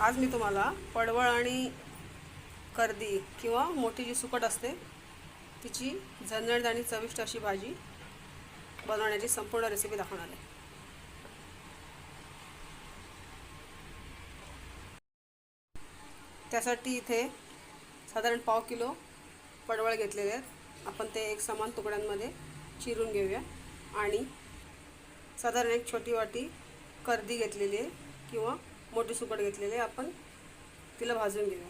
आज मी तुम्हाला पडवळ आणि कर्दी किंवा मोठी जी सुकट असते तिची झणझणीत आणि चविष्ट अशी भाजी बनवण्याची संपूर्ण रेसिपी दाखवणार आहे. त्यासाठी इथे साधारण पाव किलो पडवळ घेतलेले आहेत. आपण ते एक समान तुकड्यांमध्ये चिरून घेऊया. आणि साधारण एक छोटी वाटी कर्दी घेतलेली आहे किंवा मोठी सुकट घेतलेली आपण तिला भाजून घेऊया.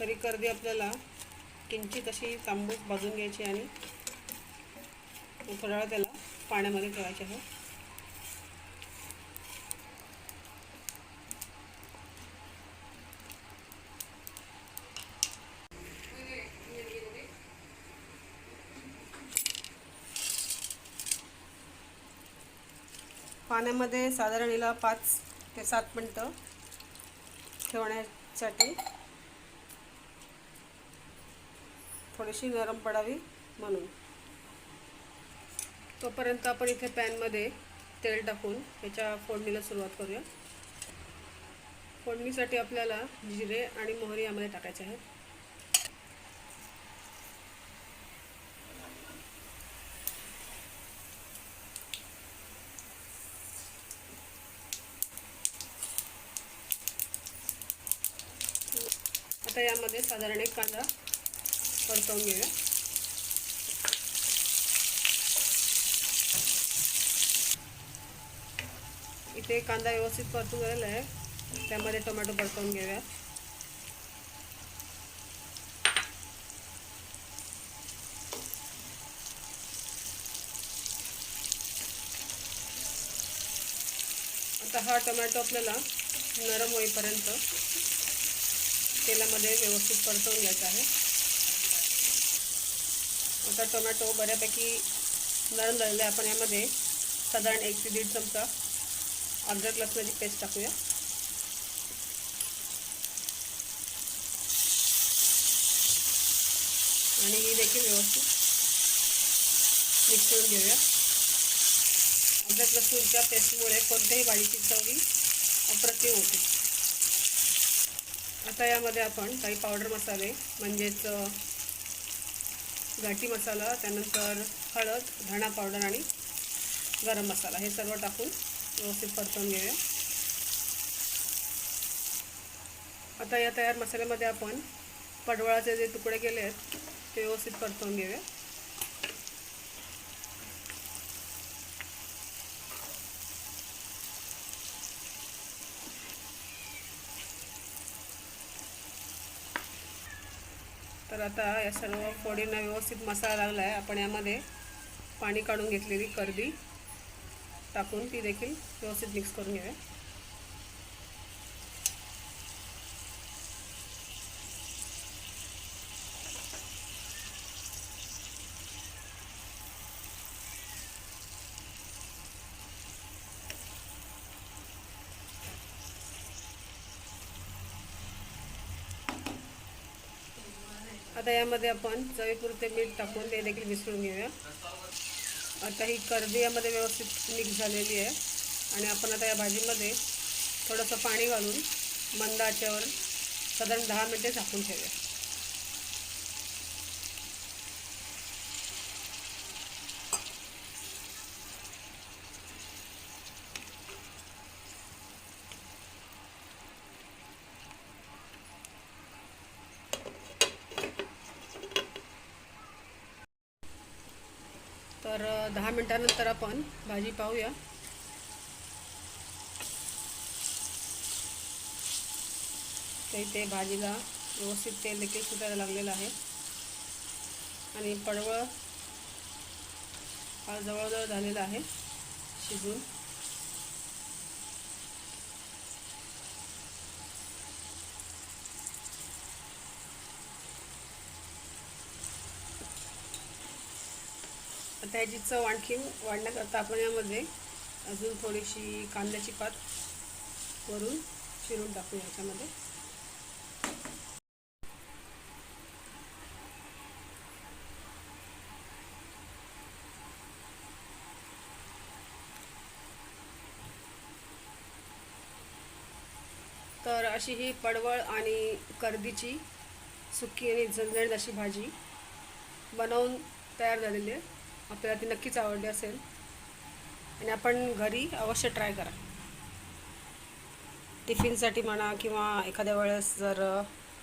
तरी कर्दी आपल्याला किंचित अशी तांबूस भाजून घ्यायची आणि थोडा त्याला पाण्यामध्ये ठेवायचे आहे. पाण्यामध्ये साधारण हिला पाच ते सात मिनटं ठेवण्यासाठी थोडीशी गरम पडावी म्हणून. तोपर्यंत आपण इथे पॅनमध्ये तेल टाकून याच्या फोडणीला सुरुवात करूया. फोडणीसाठी आपल्याला जिरे आणि मोहरी यामध्ये टाकायचे आहेत. आता यामध्ये साधारण एक कांदा परतवून घेऊया. इथे कांदा व्यवस्थित परतून झालेला आहे. त्यामध्ये टोमॅटो परतवून घेऊया. आता हा टोमॅटो आपल्याला नरम होईपर्यंत तेलामध्ये व्यवस्थित परतवून घ्यायचं आहे. आता टोमॅटो बऱ्यापैकी नरम झालेला आपण यामध्ये साधारण एक ते दीड चमचा अद्रक लसणाची पेस्ट टाकूया. आणि ही देखील व्यवस्थित मिक्स करून घेऊया. अद्रक लसूणच्या पेस्टमुळे कोणत्याही भाजीची चव ही अप्रतिम होते. आता यामध्ये आपण काही पावडर मसाले म्हणजेच घाटी मसाला त्यानंतर हळद धणा पावडर आणि गरम मसाला. हे सर्व टाकून व्यवस्थित परतवून घेऊया. आता या तयार मसाल्यामध्ये आपण पडवळाचे जे तुकडे केले आहेत ते व्यवस्थित परतवून घेऊया. तर आता या सर्व फोडींना व्यवस्थित मसाला लागला आहे. आपण यामध्ये पाणी काढून घेतलेली करदी टाकून ती देखील व्यवस्थित मिक्स करून घेऊया. आता यामध्ये आपण चवीपुरते मीठ टाकून ते देखील मिसळून घेऊया. आता ही कर्दी यामध्ये व्यवस्थित मिक्स झालेली आहे. आणि आपण आता या भाजीमध्ये थोडंसं पाणी घालून मंद आचेवर साधारण दहा मिनटे झाकून ठेवूया. तर दहा मिनटानंतर आपण भाजी पाहूया. तर इथे भाजीला व्यवस्थित तेल देखील सुटायला लागलेलं आहे. आणि पडवळ फार जवळजवळ झालेला आहे शिजून. आता ह्याची चव आणखी वाढण्याकरता आपण यामध्ये अजून थोडीशी कांद्याची पात करून चिरून टाकू याच्यामध्ये. तर अशी ही पडवळ आणि कर्दीची सुकी आणि झणझणीत अशी भाजी बनवून तयार झालेली आहे. आपल्याला ती नक्कीच आवडली असेल. आणि आपण घरी अवश्य ट्राय करा. टिफिनसाठी म्हणा किंवा एखाद्या वेळेस जर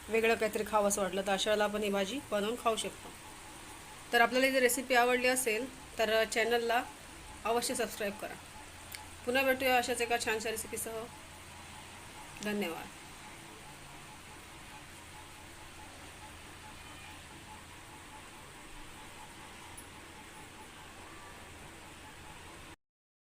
वेगळं काहीतरी खावं असं वाटलं तर अशा वेळेला आपण ही भाजी बनवून खाऊ शकतो. तर आपल्याला जर रेसिपी आवडली असेल तर चॅनलला अवश्य सबस्क्राईब करा. पुन्हा भेटूया अशाच एका छानशा रेसिपीसह धन्यवाद.